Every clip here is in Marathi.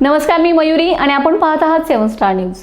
नमस्कार मी मयुरी आणि आपण पाहत आहात सेवन स्टार न्यूज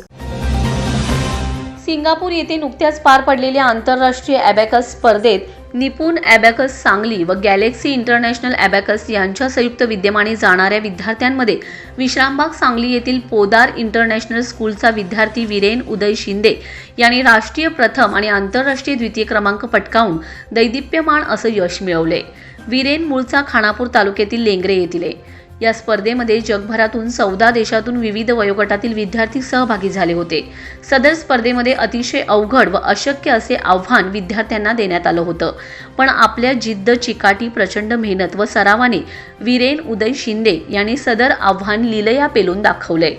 सिंगापूर येथे नुकत्याच पार पडलेल्या आंतरराष्ट्रीय ॲबॅकस स्पर्धेत निपुण ॲबॅकस सांगली व गॅलेक्सी इंटरनॅशनल ॲबॅकस यांच्या संयुक्त विद्यमाने जाणाऱ्या विद्यार्थ्यांमध्ये विश्रामबाग सांगली येथील पोदार इंटरनॅशनल स्कूलचा विद्यार्थी विरेन उदय शिंदे यांनी राष्ट्रीय प्रथम आणि आंतरराष्ट्रीय द्वितीय क्रमांक पटकावून दैदिप्यमान असं यश मिळवले विरेन मूळचा खानापूर तालुक्यातील लेंगरे येथील आहे. या स्पर्धेमध्ये जगभरातून चौदा देशातून विविध वयोगटातील विद्यार्थी सहभागी झाले होते. सदर स्पर्धेमध्ये अतिशय अवघड व अशक्य असे आव्हान विद्यार्थ्यांना देण्यात आलं होतं. पण आपल्या जिद्द चिकाटी प्रचंड मेहनत व सरावाने वीरेन उदय शिंदे यांनी सदर आव्हान लिलया पेलून दाखवलंय.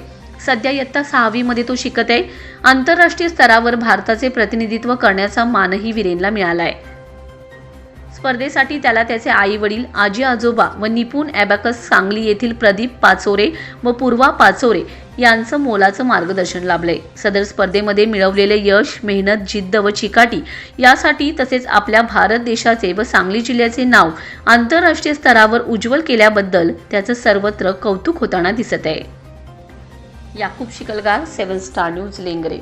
सध्या इयत्ता सहावीमध्ये तो शिकत आहे. आंतरराष्ट्रीय स्तरावर भारताचे प्रतिनिधित्व करण्याचा मानही वीरेनला मिळाला आहे स्पर्धेसाठी त्याला त्याचे आई वडील आजी आजोबा व निपुण ॲबॅकस सांगली येथील प्रदीप पाचोरे व पूर्वा पाचोरे यांचं मोलाचं मार्गदर्शन लाभलंय. सदर स्पर्धेमध्ये मिळवलेले यश मेहनत जिद्द व चिकाटी यासाठी तसेच आपल्या भारत देशाचे व सांगली जिल्ह्याचे नाव आंतरराष्ट्रीय स्तरावर उज्ज्वल केल्याबद्दल त्याचं सर्वत्र कौतुक होताना दिसत आहे. Yakub Shikalgar seven star news Lengare.